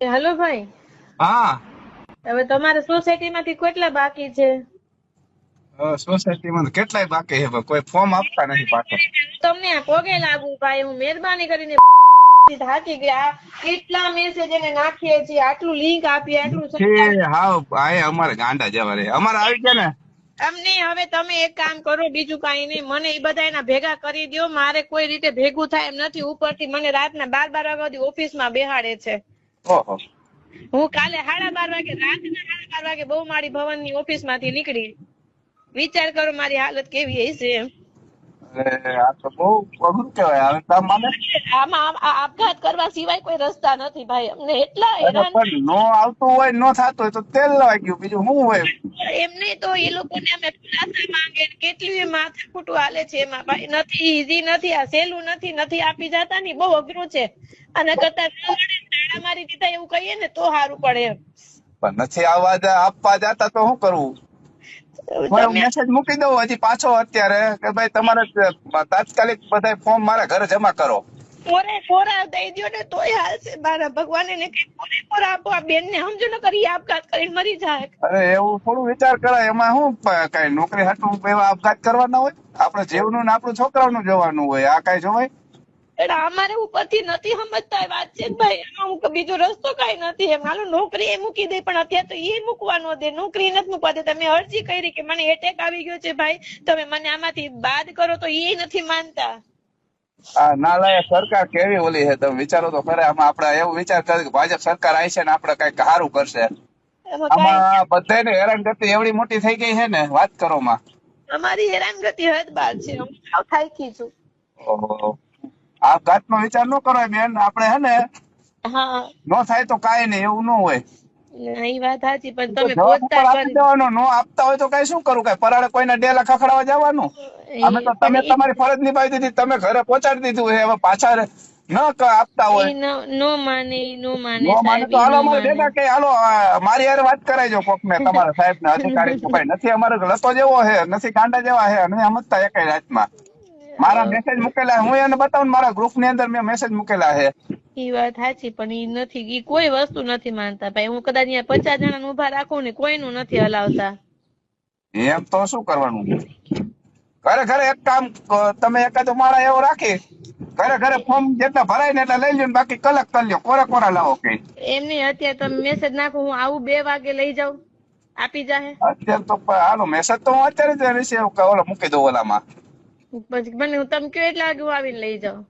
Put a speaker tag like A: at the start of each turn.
A: હાલો ભાઈ.
B: હા.
A: હવે તમારે સોસાયટી માંથી કેટલા બાકી છે?
B: સોસાયટીમાં કેટલાય બાકી છે કોઈ ફોર્મ આપતા નથી પાછળ.
A: તમને પોગે લાગુ ભાઈ હું મહેરબાની કરીને થાકી ગયા. કેટલા મેસેજ એને નાખીએ છીએ આટલું લિંક આપીએ આટલું
B: હા ભાઈ અમારે ગાંડા જવા રે અમારે આવી ગયા ને?
A: અમને હવે તમે એક કામ કરો બીજું કાંઈ નહીં. મને એ બધા એના ભેગા કરી દો મારે કોઈ રીતે ભેગું થાય એમ નથી. ઉપરથી મને રાતના બાર બાર વાગ્યા સુધી ઓફિસમાં બેહાડે છે.
B: ઓહો.
A: હું કાલે સાડા બાર વાગે રાતના સાડા બાર વાગે બહુ મારી ભવનની ઓફિસમાંથી નીકળી. વિચાર કરો મારી હાલત કેવી હશે એમ. આપઘાત કરવા સિવાય કોઈ રસ્તા નથી ભાઈ. અમને એટલા હેરાન
B: નો આવતું હોય નો થતું હોય તો તેલ લવાઈ બીજું શું હોય?
A: એમ નહીં તો એ લોકોને અમે ખુલાસા માંગે ને કેટલી માથાકૂટું હાલે છે એમાં ભાઈ. નથી ઈઝી નથી આ સહેલું નથી નથી આપી જતા ની બહુ અઘરું છે. અને કરતા ન ને તાળા મારી દીધા એવું કહીએ ને તો સારું પડે એમ.
B: પણ નથી આવવા આપવા જતા તો શું કરવું મેસેજ મૂકી દઉં હજી પાછો અત્યારે કે ભાઈ તમારે તાત્કાલિક બધા ફોર્મ મારા ઘરે જમા કરો.
A: પોરે પોરા દઈ દો ને તોય હાલશે. મારા ભગવાને ને કઈ પોરે પોરા આપો આ બેન ને સમજો ને કરી આપઘાત કરીને મરી જાય.
B: અરે એવું થોડું વિચાર કરાય. એમાં શું કઈ નોકરી હાટું એવા આપઘાત કરવાના હોય? આપણે જીવનું ને આપણું છોકરાઓનું જોવાનું હોય આ કઈ જોવાય?
A: એટલે અમારે ઉપરથી નથી સમજતા વાત છે ભાઈ. એમાં હું બીજો રસ્તો કઈ નથી. એમ હાલો નોકરી એ મૂકી દે પણ અત્યારે તો એ મૂકવા ન દે. નોકરી નથી મૂકવા દે તમે અરજી કરી કે મને એટેક આવી ગયો છે ભાઈ. તમે મને આમાંથી બાદ કરો તો એ નથી માનતા.
B: આ નાલાયક સરકાર કેવી ઓલી છે? તમે વિચારો તો ખરે આમાં આપણે એવું વિચાર કરે કે ભાજપ સરકાર આવી છે ને આપણે કંઈક સારું કરશે. આમાં બધાને કરતી એવડી મોટી થઈ ગઈ છે ને વાત કરો માં.
A: અમારી હેરાનગતિ હદ બાર છે. હું થાકી છું.
B: ઓહો. આપઘાતનો વિચાર ન કરો બેન. આપણે હે ને
A: હા.
B: નો થાય તો કાઈ નહીં એવું ન હોય.
A: ના, વાત સાચી પણ
B: તો
A: તમે
B: જવાબ ઉપર દેવાનો નો આપતા હોય તો કઈ શું કરું? કઈ પરાળે કોઈને ડેલા ખખડાવા જવાનું? અમે તો તમે તમારી ફરજ નિભાવી દીધી તમે ઘરે પહોંચાડી દીધું હવે પાછા ન આપતા હોય.
A: નો માને નો માને
B: નો માને તો હાલો અમારે
A: માને.
B: કે હાલો મારી યાર વાત કરાવજો કોક ને તમારા સાહેબ ને અધિકારી ભાઈ નથી અમારે લતો જેવો છે નથી ગાંડા જેવા છે અને સમજતા એકાઈ રાતમાં મારા મેસેજ મૂકેલા હું એને બતાવું મારા ગ્રુપની અંદર મેં મેસેજ મૂકેલા છે.
A: ઈ વાત સાચી પણ ઈ નથી ઈ કોઈ વસ્તુ નથી માનતા ભાઈ. હું કદાચ અહીંયા પચાસ જણા ઊભા રાખું ને કોઈનું નથી હલાવતા.
B: એમ તો શું કરવાનું? ઘરે ઘરે એક કામ તમે એકાદો મારા એવો રાખી ઘરે ઘરે ફોર્મ જેટલા ભરાય ને એટલા લઈ લ્યો બાકી કલેક્ટ કરી લ્યો. કોરા કોરા લાવો કે?
A: નહીં અત્યારે તમે મેસેજ નાખો હું આવું બે વાગે લઈ જાઉં. આપી જાહે.
B: અત્યારે તો હાલો મેસેજ તો હું અત્યારે જ રિસીવ ઓલા મૂકી દઉં ઓલામાં.
A: પછી મને તમે કયો એટલે વાગે આવીને લઈ જાઉં.